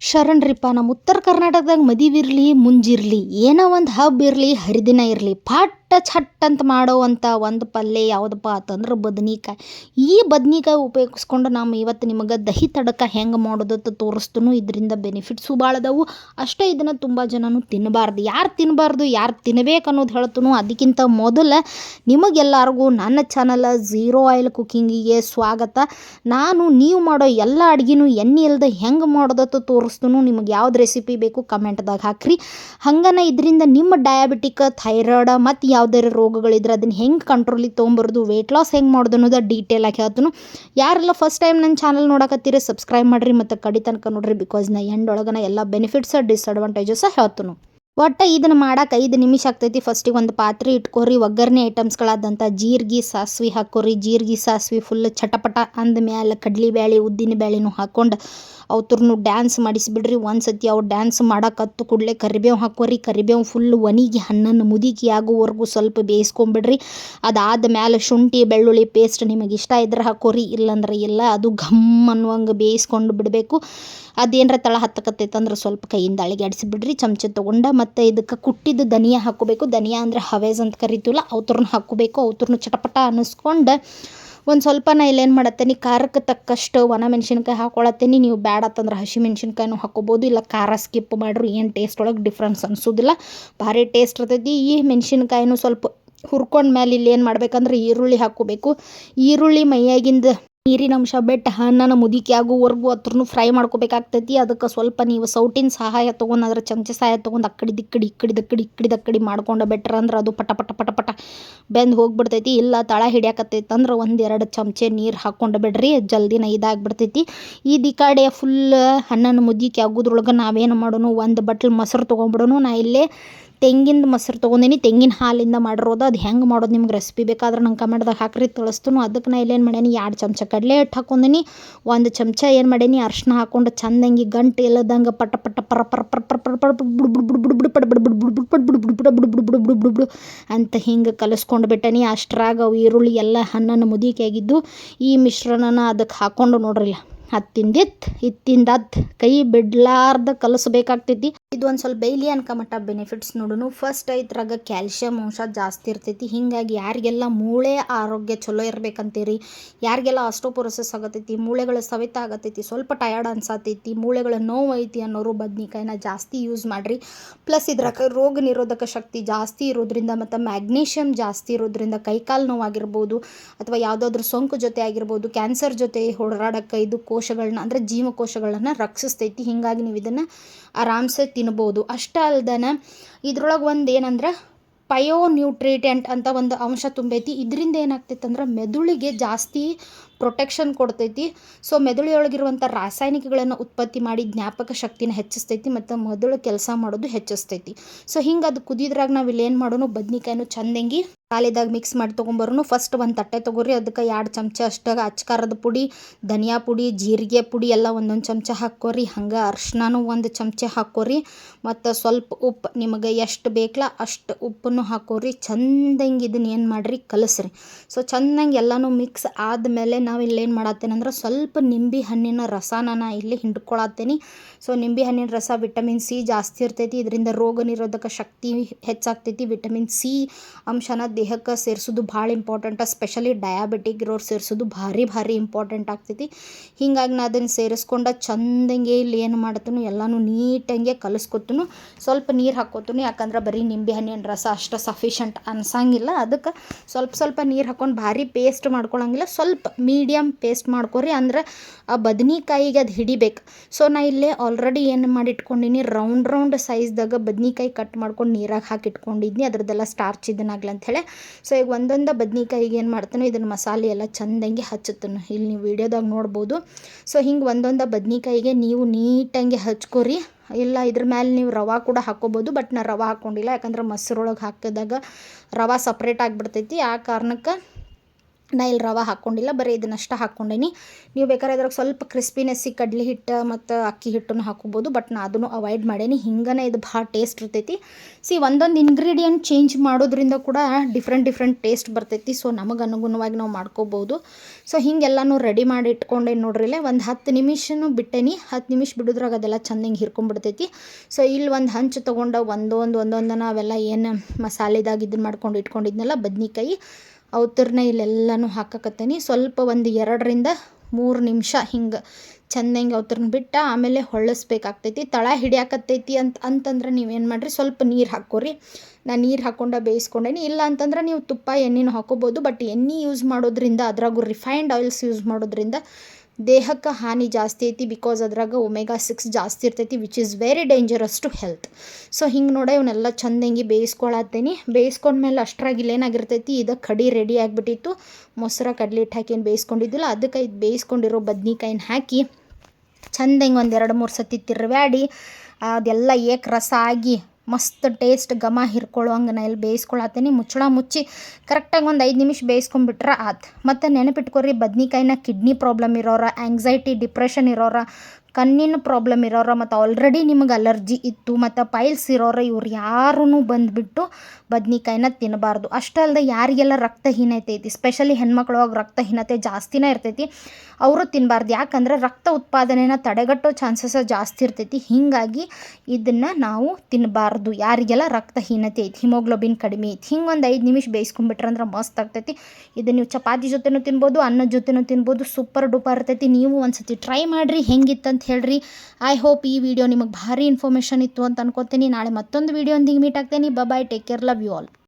ಶರಣ್ರಿಪ್ಪ ನಮ್ಮ ಉತ್ತರ ಕರ್ನಾಟಕದಾಗ ಮದುವೆ ಇರಲಿ ಮುಂಜಿರಲಿ ಏನೋ ಒಂದು ಹಬ್ಬ ಇರಲಿ ಹರಿದಿನ ಇರಲಿ ಪಟ್ ಛಟ್ ಅಂತ ಮಾಡೋವಂಥ ಒಂದು ಪಲ್ಯ ಯಾವುದಪ್ಪ ಅಂತಂದ್ರೆ ಬದ್ನಿಕಾಯಿ. ಈ ಬದ್ನಿಕಾಯಿ ಉಪಯೋಗಿಸ್ಕೊಂಡು ನಾವು ಇವತ್ತು ನಿಮಗೆ ದಹಿ ತಡಕ ಹೆಂಗೆ ಮಾಡೋದು ಅಂತ ತೋರಿಸ್ತನು ಇದರಿಂದ ಬೆನಿಫಿಟ್ಸು ಭಾಳ ಅದಾವು. ಅಷ್ಟೇ ಇದನ್ನು ತುಂಬ ಜನನು ತಿನ್ನಬಾರ್ದು ಯಾರು ತಿನ್ನಬಾರ್ದು ಯಾರು ತಿನ್ಬೇಕು ಅನ್ನೋದು ಹೇಳ್ತನು ಅದಕ್ಕಿಂತ ಮೊದಲು ನಿಮಗೆಲ್ಲರಿಗೂ ನನ್ನ ಚಾನಲ್ ಝೀರೋ ಆಯಿಲ್ ಕುಕ್ಕಿಂಗಿಗೆ ಸ್ವಾಗತ. ನಾನು ನೀವು ಮಾಡೋ ಎಲ್ಲ ಅಡುಗೆನೂ ಎಣ್ಣೆ ಇಲ್ಲದೆ ಹೆಂಗೆ ಮಾಡೋದತ್ತು ತೋರಿಸ್ತನು ನಿಮಗೆ ಯಾವ್ದು ರೆಸಿಪಿ ಬೇಕು ಕಮೆಂಟ್ದಾಗ ಹಾಕ್ರಿ. ಹಂಗನ ಇದರಿಂದ ನಿಮ್ಮ ಡಯಾಬಿಟಿಕ್ ಥೈರಾಯ್ಡ್ ಮತ್ತು ಯಾವ್ದಾರ ರೋಗಗಳಿದ್ರೆ ಅದನ್ನ ಹೆಂಗೆ ಕಂಟ್ರೋಲಿಗೆ ತೊಗೊಂಬರೋದು? ವೆಯ್ಟ್ ಲಾಸ್ ಹೆಂಗೆ ಮಾಡೋದು ಅನ್ನೋದು ಆಗಿ ಹೇಳ್ತನು. ಯಾರೆಲ್ಲ ಫಸ್ಟ್ ಟೈಮ್ ನನ್ನ ಚಾನಲ್ ನೋಡಕತ್ತೀರಿ ಸಬ್ಸ್ಕ್ರೈಬ್ ಮಾಡಿರಿ ಮತ್ತು ಕಡಿ ತನಕ ನೋಡ್ರಿ ಬಿಕಾಸ್ ನಾ ಎಂಡ್ ಒಳಗನ ಎಲ್ಲ ಬೆನಿಫಿಟ್ಸ್ ಡಿಸ್ಅಡ್ವಾಂಟೇಜಸ್ ಹೇಳ್ತನು. ಒಟ್ಟು ಇದನ್ನು ಮಾಡಕ್ಕೆ ಐದು ನಿಮಿಷ ಆಗ್ತೈತಿ. ಫಸ್ಟಿಗೆ ಒಂದು ಪಾತ್ರೆ ಇಟ್ಕೋರಿ, ಒಗ್ಗರಣೆ ಐಟಮ್ಸ್ಗಳಾದಂಥ ಜೀರಿಗೆ, ಸಾಸ್ವಿ ಹಾಕೋರಿ. ಜೀರಿಗೆ, ಸಾಸ್ವಿ ಫುಲ್ ಚಟಪಟ ಅಂದ ಮ್ಯಾಲೆ ಕಡ್ಲಿ ಬ್ಯಾಳಿ, ಉದ್ದಿನ ಬ್ಯಾಳೆನೂ ಹಾಕ್ಕೊಂಡು ಅವ್ತರ್ನು ಡ್ಯಾನ್ಸ್ ಮಾಡಿಸಿಬಿಡ್ರಿ. ಒಂದು ಸತಿ ಅವ್ರು ಡ್ಯಾನ್ಸ್ ಮಾಡಕತ್ತು ಕೂಡಲೇ ಕರಿಬೇವು ಹಾಕೋರಿ ಕರಿಬೇವು ಫುಲ್ ಒಣಗಿ ಹಣ್ಣನ್ನು ಮುದುಕಿ ಆಗೋವರೆಗೂ ಸ್ವಲ್ಪ ಬೇಯಿಸ್ಕೊಂಬಿಡ್ರಿ. ಅದಾದ ಮೇಲೆ ಶುಂಠಿ, ಬೆಳ್ಳುಳ್ಳಿ ಪೇಸ್ಟ್ ನಿಮಗೆ ಇಷ್ಟ ಇದ್ರೆ ಹಾಕೋರಿ ಇಲ್ಲಂದ್ರೆ ಇಲ್ಲ, ಅದು ಘಮ್ ಅನ್ನುವಂಗೆ ಬೇಯಿಸ್ಕೊಂಡು ಬಿಡಬೇಕು. ಅದೇನರ ತಳ ಹತ್ತಕತ್ತೈತೆ ಅಂದ್ರೆ ಸ್ವಲ್ಪ ಕೈಯಿಂದ ಅಳಿಗಾಡಿಸಿ ಬಿಡ್ರಿ ಚಮಚ ತೊಗೊಂಡ ಮತ್ತು ಇದಕ್ಕೆ ಕುಟ್ಟಿದ್ದು ಧನಿಯಾ ಹಾಕೋಬೇಕು ಧನಿಯಾ ಅಂದರೆ ಹವೇಸ್ ಅಂತ ಕರಿತೀವಲ್ಲ, ಅವ್ತರ್ನ ಹಾಕೋಬೇಕು ಅವ್ತರ್ನ ಚಟಪಟ ಅನ್ನಿಸ್ಕೊಂಡು ಒಂದು ಸ್ವಲ್ಪ ನಾ ಇಲ್ಲೇನು ಮಾಡತ್ತೇನಿ? ಖಾರಕ್ಕೆ ತಕ್ಕಷ್ಟು ಒಣ ಮೆಣಸಿನ್ಕಾಯಿ ಹಾಕೊಳತ್ತೀನಿ. ನೀವು ಬ್ಯಾಡ ಅಂತಂದ್ರೆ ಹಸಿ ಮೆಣಸಿನ್ಕಾಯಿನೂ ಹಾಕೋಬೋದು. ಇಲ್ಲ ಖಾರ ಸ್ಕಿಪ್ ಮಾಡ್ರಿ, ಏನು ಟೇಸ್ಟ್ ಒಳಗೆ ಡಿಫ್ರೆನ್ಸ್ ಅನಿಸೋದಿಲ್ಲ. ಭಾರಿ ಟೇಸ್ಟ್ ಇರ್ತೈತಿ. ಈ ಮೆಣಸಿನ್ಕಾಯಿನೂ ಸ್ವಲ್ಪ ಹುರ್ಕೊಂಡ ಮೇಲೆ ಇಲ್ಲಿ ಏನು ಮಾಡ್ಬೇಕಂದ್ರೆ ಈರುಳ್ಳಿ ಹಾಕ್ಕೋಬೇಕು. ಈರುಳ್ಳಿ ಮೈಯಾಗಿಂದ ನೀರಿನ ಅಂಶ ಬಿಟ್ಟು ಹಣ್ಣನ್ನು ಮುದುಕಿ ಆಗುವವರೆಗೂ ಹತ್ರನು ಫ್ರೈ ಮಾಡ್ಕೋಬೇಕಾಗ್ತೈತಿ. ಅದಕ್ಕೆ ಸ್ವಲ್ಪ ನೀವು ಸೌಟಿನ ಸಹಾಯ ತೊಗೊಂಡು ಅದ್ರ ಚಮಚ ಸಹಾಯ ತೊಗೊಂಡು ಅಕ್ಕಡಿ ದಿಕ್ಕಡಿ, ಇಕ್ಕಡಿ ದಕ್ಕಡಿ ಇಕ್ಕಡಿ ದಕ್ಕಡಿ ಮಾಡ್ಕೊಂಡು ಬೆಟ್ರ್ ಅಂದ್ರೆ ಅದು ಪಟ ಪಟ ಪಟ ಪಟ ಬೆಂದು ಹೋಗ್ಬಿಡ್ತೈತಿ. ಇಲ್ಲ ತಳ ಹಿಡಿಯಾಕತ್ತೈತಿ ಅಂದ್ರೆ ಒಂದೆರಡು ಚಮಚೆ ನೀರು ಹಾಕ್ಕೊಂಡು ಬಿಡ್ರಿ. ಜಲ್ದಿನ ಇದಾಗ್ಬಿಡ್ತೈತಿ. ಈ ದಿಕಾಡೆ ಫುಲ್ ಹಣ್ಣನ್ನು ಮುದಿಕೆ ಆಗೋದ್ರೊಳಗೆ ನಾವೇನು ಮಾಡೋನು? ಒಂದು ಬಟ್ಲು ಮೊಸರು ತೊಗೊಂಬಿಡೋನು ನಾ ಇಲ್ಲೇ ತೆಂಗಿಂದು ಮೊಸರು ತೊಗೊಂಡೀನಿ ತೆಂಗಿನ ಹಾಲಿಂದ ಮಾಡಿರೋದು ಅದು ಹೆಂಗೆ ಮಾಡೋದು ನಿಮ್ಗೆ ರೆಸಿಪಿ ಬೇಕಾದ್ರೆ ನಂಗೆ ಕಮೆಂಟ್ದಾಗ ಹಾಕ್ರಿ ತಿಳಿಸ್ತುನು ಅದಕ್ಕೆ ನಾ ಇಲ್ಲೇನು ಮಾಡೇನಿ ಎರಡು ಚಮಚ ಕಡಲೆ ಹಿಟ್ಟು ಹಾಕೊಂಡಿನಿ ಒಂದು ಚಮಚ ಏನು ಮಾಡೇನಿ ಅರ್ಶಿನ ಹಾಕೊಂಡು ಚಂದಂಗಿ ಗಂಟು ಇಲ್ಲದಂಗೆ ಪಟ ಪಟ ಪರ ಪರ ಪರ ಪರ ಪರ ಪರ ಬಿಡು ಅಂತ ಹಿಂಗೆ ಕಲಿಸ್ಕೊಂಡು ಬಿಟ್ಟನಿ ಅಷ್ಟರಾಗ ಅವು ಈರುಳ್ಳಿ ಎಲ್ಲ ಹಣ್ಣನ್ನು ಮುದಿಕಾಗಿದ್ದು ಈ ಮಿಶ್ರಣನ ಅದಕ್ಕೆ ಹಾಕ್ಕೊಂಡು ನೋಡ್ರಿಲ್ಲ ಹತ್ತಿಂದಿತ್ತು ಇತ್ತಿಂದ ಕೈ ಬಿಡ್ಲಾರ್ದ ಕಲಸಬೇಕಾಗ್ತೈತಿ ಇದು ಒಂದು ಸ್ವಲ್ಪ ಬೈಲಿ ಅನ್ಕಮಟ್ಟ ಬೆನಿಫಿಟ್ಸ್ ನೋಡೋಣ ಫಸ್ಟ್ ಇದ್ರಾಗ ಕ್ಯಾಲ್ಶಿಯಂ ಅಂಶ ಜಾಸ್ತಿ ಇರ್ತೈತಿ. ಹಿಂಗಾಗಿ ಯಾರಿಗೆಲ್ಲ ಮೂಳೆ ಆರೋಗ್ಯ ಚಲೋ ಇರಬೇಕಂತೀರಿ, ಯಾರಿಗೆಲ್ಲ ಆಸ್ಟೋಪೊರೋಸಿಸ್ ಆಗತೈತಿ, ಮೂಳೆಗಳ ಸವೆತ ಆಗತೈತಿ, ಸ್ವಲ್ಪ ಟಯರ್ಡ್ ಅನ್ಸತೈತಿ, ಮೂಳೆಗಳ ನೋವು ಐತಿ ಅನ್ನೋರು ಬದ್ನಿಕಾಯಿನ ಜಾಸ್ತಿ ಯೂಸ್ ಮಾಡಿರಿ. ಪ್ಲಸ್ ಇದ್ರಾಗ ರೋಗ ನಿರೋಧಕ ಶಕ್ತಿ ಜಾಸ್ತಿ ಇರೋದ್ರಿಂದ ಮತ್ತು ಮ್ಯಾಗ್ನೀಷಿಯಂ ಜಾಸ್ತಿ ಇರೋದ್ರಿಂದ ಕೈಕಾಲು ನೋವಾಗಿರ್ಬೋದು, ಅಥವಾ ಯಾವುದಾದ್ರೂ ಸೋಂಕು ಜೊತೆ ಆಗಿರ್ಬೋದು ಕ್ಯಾನ್ಸರ್ ಜೊತೆ ಹೋರಾಡಕ್ಕೆ ಇದು ಕೋಶಗಳನ್ನ ಅಂದರೆ ಜೀವಕೋಶಗಳನ್ನ ರಕ್ಷಿಸ್ತೈತಿ. ಹೀಗಾಗಿ ನೀವು ಇದನ್ನು ಆರಾಮ್ಸೆ ತಿನ್ಬೋದು ಅಷ್ಟೇ ಅಲ್ದನ ಇದ್ರೊಳಗೆ ಒಂದು ಏನಂದ್ರೆ ಪಯೋ ನ್ಯೂಟ್ರಿಟೆಂಟ್ ಅಂತ ಒಂದು ಅಂಶ ತುಂಬೈತಿ. ಇದರಿಂದ ಏನಾಗ್ತೈತೆ ಅಂದ್ರೆ ಮೆದುಳಿಗೆ ಜಾಸ್ತಿ ಪ್ರೊಟೆಕ್ಷನ್ ಕೊಡ್ತೈತಿ. ಸೊ ಮೆದುಳಿಯೊಳಗಿರುವಂಥ ರಾಸಾಯನಿಕಗಳನ್ನು ಉತ್ಪತ್ತಿ ಮಾಡಿ ಜ್ಞಾಪಕ ಶಕ್ತಿನ ಹೆಚ್ಚಿಸ್ತೈತಿ ಮತ್ತು ಮೆದುಳು ಕೆಲಸ ಮಾಡೋದು ಹೆಚ್ಚಿಸ್ತೈತಿ. ಸೊ ಹಿಂಗೆ ಅದು ಕುದಿದ್ರಾಗ ನಾವು ಇಲ್ಲಿ ಏನು ಮಾಡೋಣ ಬದ್ನಿಕಾಯನ್ನು ಚಂದಂಗಿ ಕಾಲಿದಾಗ ಮಿಕ್ಸ್ ಮಾಡಿ ತೊಗೊಂಬರೋನು. ಫಸ್ಟ್ ಒಂದು ತಟ್ಟೆ ತೊಗೊರಿ ಅದಕ್ಕೆ ಎರಡು ಚಮಚ ಅಷ್ಟಾಗ ಅಚ್ಕಾರದ ಪುಡಿ, ಧನಿಯಾ ಪುಡಿ, ಜೀರಿಗೆ ಪುಡಿ ಎಲ್ಲ ಒಂದೊಂದು ಚಮಚ ಹಾಕೋರಿ ಹಂಗೆ ಅರ್ಶಿನೂ ಒಂದು ಚಮಚ ಹಾಕೋರಿ ಮತ್ತು ಸ್ವಲ್ಪ ಉಪ್ಪು ನಿಮಗೆ ಎಷ್ಟು ಬೇಕಲ್ಲ ಅಷ್ಟು ಉಪ್ಪನ್ನು ಹಾಕೋರಿ ಚಂದಂಗೆ ಇದನ್ನ ಏನು ಮಾಡಿರಿ, ಕಲಸ್ರಿ. ಸೊ ಚಂದಂಗೆ ಎಲ್ಲನೂ ಮಿಕ್ಸ್ ಆದಮೇಲೆ ನಾವು ಇಲ್ಲಿ ಏನು ಮಾಡತ್ತೇನೆ ಅಂದ್ರೆ ಸ್ವಲ್ಪ ನಿಂಬೆ ಹಣ್ಣಿನ ರಸನ ನಾ ಇಲ್ಲಿ ಹಿಂಡ್ಕೊಳತ್ತೇನೆ. ಸೊ ನಿಂಬೆ ಹಣ್ಣಿನ ರಸ ವಿಟಮಿನ್ ಸಿ ಜಾಸ್ತಿ ಇರ್ತೈತಿ. ಇದರಿಂದ ರೋಗ ನಿರೋಧಕ ಶಕ್ತಿ ಹೆಚ್ಚಾಗ್ತೈತಿ. ವಿಟಮಿನ್ ಸಿ ಅಂಶನ ದೇಹಕ್ಕೆ ಸೇರಿಸೋದು ಭಾಳ ಇಂಪಾರ್ಟೆಂಟ್ ಸ್ಪೆಷಲಿ ಡಯಾಬಿಟಿಕ್ ಇರೋರು ಸೇರಿಸೋದು ಭಾರಿ ಭಾರಿ ಇಂಪಾರ್ಟೆಂಟ್ ಆಗ್ತೈತಿ. ಹಿಂಗಾಗಿ ನಾ ಅದನ್ನು ಸೇರಿಸ್ಕೊಂಡು ಚಂದಂಗೆ ಇಲ್ಲಿ ಏನು ಮಾಡ್ತನು, ಎಲ್ಲನೂ ನೀಟಂಗೆ ಕಲಿಸ್ಕೊತನು. ಸ್ವಲ್ಪ ನೀರು ಹಾಕ್ಕೊತನು ಯಾಕಂದ್ರೆ ಬರೀ ನಿಂಬೆ ಹಣ್ಣಿನ ರಸ ಅಷ್ಟು ಸಫಿಷಿಯಂಟ್ ಅನ್ಸಂಗಿಲ್ಲ. ಅದಕ್ಕೆ ಸ್ವಲ್ಪ ಸ್ವಲ್ಪ ನೀರು ಹಾಕೊಂಡು ಭಾರಿ ಪೇಸ್ಟ್ ಮಾಡ್ಕೊಳ್ಳೋಂಗಿಲ್ಲ ಸ್ವಲ್ಪ ಮೀಡಿಯಮ್ ಪೇಸ್ಟ್ ಮಾಡ್ಕೊರಿ ಅಂದ್ರೆ ಆ ಬದನೆಕಾಯಿಗೆ ಅದು ಹಿಡಿಬೇಕು. ಸೊ ನಾ ಇಲ್ಲೇ ಆಲ್ರೆಡಿ ಏನು ಮಾಡಿಟ್ಕೊಂಡಿನಿ ರೌಂಡ್ ರೌಂಡ್ ಸೈಜ್ದಾಗ ಬದ್ನಿಕಾಯಿ ಕಟ್ ಮಾಡ್ಕೊಂಡು ನೀರಾಗ ಹಾಕಿಟ್ಕೊಂಡಿದ್ನಿ. ಅದ್ರದ್ದೆಲ್ಲ ಸ್ಟಾರ್ಚ್ ಅಂತ ಅಂಥೇಳಿ ಸೊ ಈಗ ಒಂದೊಂದು ಬದ್ನಿಕಾಯಿಗೆ ಏನು ಮಾಡ್ತಾನೆ ಇದನ್ನು ಮಸಾಲೆ ಎಲ್ಲ ಚಂದಂಗೆ ಹಚ್ಚುತ್ತಾನೆ. ಇಲ್ಲಿ ನೀವು ವಿಡಿಯೋದಾಗ ನೋಡ್ಬೋದು. ಸೊ ಹಿಂಗೆ ಒಂದೊಂದು ಬದ್ನಿಕಾಯಿಗೆ ನೀವು ನೀಟಂಗೆ ಹಚ್ಕೋರಿ. ಇಲ್ಲ ಇದ್ರ ಮೇಲೆ ನೀವು ರವೆ ಕೂಡ ಹಾಕ್ಕೋಬೋದು ಬಟ್ ನಾ ರವೆ ಹಾಕ್ಕೊಂಡಿಲ್ಲ ಯಾಕಂದ್ರೆ ಮೊಸರೊಳಗೆ ಹಾಕಿದಾಗ ರವೆ ಸಪ್ರೇಟ್ ಆಗಿಬಿಡ್ತೈತಿ. ಆ ಕಾರಣಕ್ಕೆ ನಾ ಇಲ್ಲಿ ರವೆ ಹಾಕ್ಕೊಂಡಿಲ್ಲ ಬರೀ ಇದನ್ನಷ್ಟ ಹಾಕ್ಕೊಂಡೇನಿ. ನೀವು ಬೇಕಾದ್ರೆ ಅದ್ರಾಗ ಸ್ವಲ್ಪ ಕ್ರಿಸ್ಪಿನೆಸ್ಸಿಗೆ ಕಡ್ಲೆ ಹಿಟ್ಟು ಮತ್ತು ಅಕ್ಕಿ ಹಿಟ್ಟನ್ನು ಹಾಕೋಬೋದು ಬಟ್ ನಾ ಅದನ್ನು ಅವಾಯ್ಡ್ ಮಾಡೇನಿ. ಹಿಂಗನೇ ಇದು ಭಾಳ ಟೇಸ್ಟ್ ಇರ್ತೈತಿ. ಸಿ ಒಂದೊಂದು ಇಂಗ್ರೀಡಿಯೆಂಟ್ ಚೇಂಜ್ ಮಾಡೋದ್ರಿಂದ ಕೂಡ ಡಿಫ್ರೆಂಟ್ ಡಿಫ್ರೆಂಟ್ ಟೇಸ್ಟ್ ಬರ್ತೈತಿ. ಸೊ ನಮಗೆ ಅನುಗುಣವಾಗಿ ನಾವು ಮಾಡ್ಕೋಬೋದು. ಸೊ ಹಿಂಗೆಲ್ಲನೂ ರೆಡಿ ಮಾಡಿ ಇಟ್ಕೊಂಡೇನು ನೋಡ್ರಿ ಇಲ್ಲೇ. ಒಂದು ಹತ್ತು ನಿಮಿಷನು ಬಿಟ್ಟೇನಿ. ಹತ್ತು ನಿಮಿಷ ಬಿಡೋದ್ರಾಗ ಅದೆಲ್ಲ ಚಂದ ಹಿಂಗೆ ಹಿರ್ಕೊಂಡ್ಬಿಡ್ತೈತಿ ಸೊ ಇಲ್ಲಿ ಒಂದು ಹಂಚು ತೊಗೊಂಡು ಒಂದೊಂದು, ಒಂದೊಂದನ ಅವೆಲ್ಲ ಏನು ಮಸಾಲೆದಾಗ ಇದನ್ನ ಮಾಡ್ಕೊಂಡು ಇಟ್ಕೊಂಡಿದ್ನಲ್ಲ, ಬದ್ನಿಕಾಯಿ. ಅವತ್ತರ್ನ ಇಲ್ಲೆಲ್ಲನೂ ಹಾಕಕತ್ತೀನಿ. ಸ್ವಲ್ಪ ಒಂದು ಎರಡರಿಂದ ಮೂರು ನಿಮಿಷ ಹಿಂಗೆ ಚಂದಂಗೆ ಅವತ್ತರ್ನ ಬಿಟ್ಟು ಆಮೇಲೆ ಹೊಳಸ್ಬೇಕಾಗ್ತೈತಿ ತಳ ಹಿಡಿಯಾಕತ್ತೈತಿ ಅಂತ, ಅಂತಂದ್ರೆ ನೀವೇನು ಮಾಡಿರಿ, ಸ್ವಲ್ಪ ನೀರು ಹಾಕ್ಕೋರಿ ನಾನು ನೀರು ಹಾಕೊಂಡ ಬೇಯಿಸ್ಕೊಂಡೇನಿ. ಇಲ್ಲ ಅಂತಂದ್ರೆ ನೀವು ತುಪ್ಪ ಎಣ್ಣೆನೂ ಹಾಕೋಬೋದು, ಬಟ್ ಎಣ್ಣೆ ಯೂಸ್ ಮಾಡೋದ್ರಿಂದ, ಅದ್ರಾಗೂ ರಿಫೈನ್ಡ್ ಆಯಿಲ್ಸ್ ಯೂಸ್ ಮಾಡೋದ್ರಿಂದ ದೇಹಕ್ಕೆ ಹಾನಿ ಜಾಸ್ತಿ ಐತಿ ಬಿಕಾಸ್ ಅದ್ರಾಗ ಒಮೆಗಾ ಸಿಕ್ಸ್ ಜಾಸ್ತಿ ಇರ್ತೈತಿ which is very dangerous to health so ಹಿಂಗೆ ನೋಡಿ ಇವನ್ನೆಲ್ಲ ಚಂದಂಗಿ ಬೇಯಿಸ್ಕೊಳತ್ತೀನಿ. ಬೇಯಿಸ್ಕೊಂಡ್ಮೇಲೆ ಅಷ್ಟ್ರಾಗಿ ಇಲ್ಲೇನಾಗಿರ್ತೈತಿ ಇದು ಕಡಿ ರೆಡಿ ಆಗಿಬಿಟ್ಟಿತ್ತು. ಮೊಸರ, ಕಡಲೆ ಹಿಟ್ಟು ಹಾಕಿ ಏನು ಬೇಯಿಸ್ಕೊಂಡಿದ್ದಿಲ್ಲ, ಅದಕ್ಕೆ ಇದು ಬೇಯಿಸ್ಕೊಂಡಿರೋ ಬದ್ನಿಕಾಯಿನ ಹಾಕಿ ಚಂದಂಗೆ ಒಂದು ಎರಡು ಮೂರು ಸತಿ ತಿರ್ವ್ಯಾಡಿ, ಅದೆಲ್ಲ ಏಕ್ ರಸ ಆಗಿ ಮಸ್ತ್ ಟೇಸ್ಟ್ ಘಮ ಹಿರ್ಕೊಳ್ಳೋ ಹಂಗೆ ನಾ ಇಲ್ಲಿ ಬೇಯಿಸ್ಕೊಳತ್ತೀನಿ ಮುಚ್ಚಳ ಮುಚ್ಚಿ ಕರೆಕ್ಟಾಗಿ ಒಂದು ಐದು ನಿಮಿಷ ಬೇಯಿಸ್ಕೊಂಬಿಟ್ರೆ ಆತು. ಮತ್ತು ನೆನಪಿಟ್ಕೊರಿ, ಬದ್ನಿಕಾಯಿನ ಕಿಡ್ನಿ ಪ್ರಾಬ್ಲಮ್ ಇರೋರ ಆ್ಯಂಗ್ಸೈಟಿ ಡಿಪ್ರೆಷನ್ ಇರೋರ ಕಣ್ಣಿನ ಪ್ರಾಬ್ಲಮ್ ಇರೋರ ಮತ್ತು ಆಲ್ರೆಡಿ ನಿಮಗೆ ಅಲರ್ಜಿ ಇತ್ತು ಮತ್ತು ಪೈಲ್ಸ್ ಇರೋರ ಇವ್ರು ಯಾರೂ ಬಂದುಬಿಟ್ಟು ಬದ್ನಿಕಾಯಿನ ತಿನ್ನಬಾರ್ದು ಅಷ್ಟೇ ಅಲ್ಲದೆ ಯಾರಿಗೆಲ್ಲ ರಕ್ತಹೀನತೆ ಐತಿ ಸ್ಪೆಷಲಿ ಹೆಣ್ಮಕ್ಳೊಳಗೆ ರಕ್ತಹೀನತೆ ಜಾಸ್ತಿನೇ ಇರ್ತೈತಿ, ಅವರು ತಿನ್ನಬಾರ್ದು ಯಾಕಂದ್ರೆ ರಕ್ತ ಉತ್ಪಾದನೆನ ತಡೆಗಟ್ಟೋ ಚಾನ್ಸಸ್ ಜಾಸ್ತಿ ಇರ್ತೈತಿ. ಹೀಗಾಗಿ ಇದನ್ನು ನಾವು ತಿನ್ನಬಾರ್ದು ಯಾರಿಗೆಲ್ಲ ರಕ್ತಹೀನತೆ ಐತಿ ಹಿಮೋಗ್ಲೋಬಿನ್ ಕಡಿಮೆ ಐತಿ ಹಿಂಗೆ ಒಂದು ಐದು ನಿಮಿಷ ಬೇಯಿಸ್ಕೊಂಡ್ಬಿಟ್ರಂದ್ರೆ ಮಸ್ತ್ ಆಗ್ತೈತಿ. ಇದು ನೀವು ಚಪಾತಿ ಜೊತೆನೂ ತಿನ್ಬೋದು ಅನ್ನದ ಜೊತೆನೂ ತಿನ್ಬೋದು ಸೂಪರ್ ಡೂಪರ್ ಇರ್ತೈತಿ. ನೀವು ಒಂದು ಸತಿ ಟ್ರೈ ಮಾಡಿರಿ ಹೆಂಗಿತ್ತಂತ ಹೇಳ್ರಿ. ಐ ಹೋಪ್ ಈ ವಿಡಿಯೋ ನಿಮಗೆ ಭಾರಿ ಇನ್ಫಾರ್ಮೇಷನ್ ಇತ್ತು ಅಂತ ಅನ್ಕೋತೀನಿ. ನಾಳೆ ಮತ್ತೊಂದು ವಿಡಿಯೋ ಒಂದಿಗೆ meet ಆಗ್ತೇನೆ. Bye take care love you all